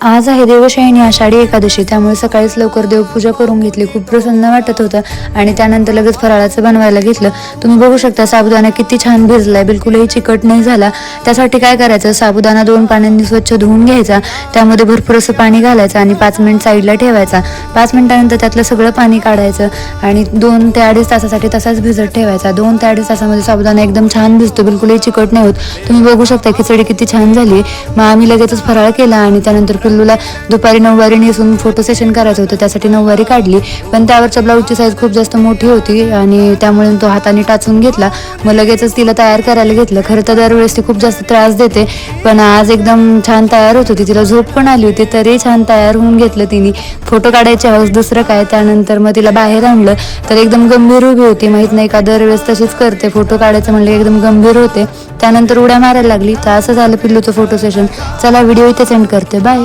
आज आहे देवशयनी आषाढी एकादशी त्यामुळे सकाळीच लवकर देवपूजा करून घेतली. खूप प्रसन्न वाटत होतं आणि त्यानंतर लगेच फराळाचं बनवायला घेतलं. तुम्ही बघू शकता साबुदाणा किती छान भिजलाय. बिलकुलही चिकट नाही झाला. त्यासाठी काय करायचं? साबुदाणा दोन पाण्यांनी स्वच्छ धुवून घ्यायचा. त्यामध्ये भरपूर असं पाणी घालायचं आणि पाच मिनिट साईडला ठेवायचा. पाच मिनिटानंतर त्यातलं सगळं पाणी काढायचं आणि दोन ते अडीच तासासाठी तसाच भिजत ठेवायचा. दोन ते अडीच तासामध्ये साबुदाणा एकदम छान भिजतो. बिलकुलही चिकट नाही होत. तुम्ही बघू शकता खिचडी किती छान झाली. मग आम्ही लगेचच फराळ केला आणि त्यानंतर पिल्लूला दुपारी नऊवारी नेसून फोटो सेशन करायचं होतं त्यासाठी नऊवारी काढली. पण त्यावरच्या ब्लाऊजची साईज खूप जास्त मोठी होती आणि त्यामुळे तो हाताने टाचून घेतला. मग लगेचच तिला तयार करायला घेतलं. खरं तर दरवेळेस ती खूप जास्त त्रास देते. पण आज एकदम छान तयार होत होती. तिला झोप पण आली होती तरी छान तयार होऊन घेतलं तिने. फोटो काढायचे हवस दुसरं काय त्यानंतर मग तिला बाहेर आणलं. तर एकदम गंभीर उभी होती. माहीत नाही का दरवेळेस तशीच करते. फोटो काढायचं म्हणलं एकदम गंभीर होते. त्यानंतर उड्या मारायला लागली. तर असं झालं पिल्लूचं फोटो सेशन चला व्हिडिओ इथे सेंड करते. बाय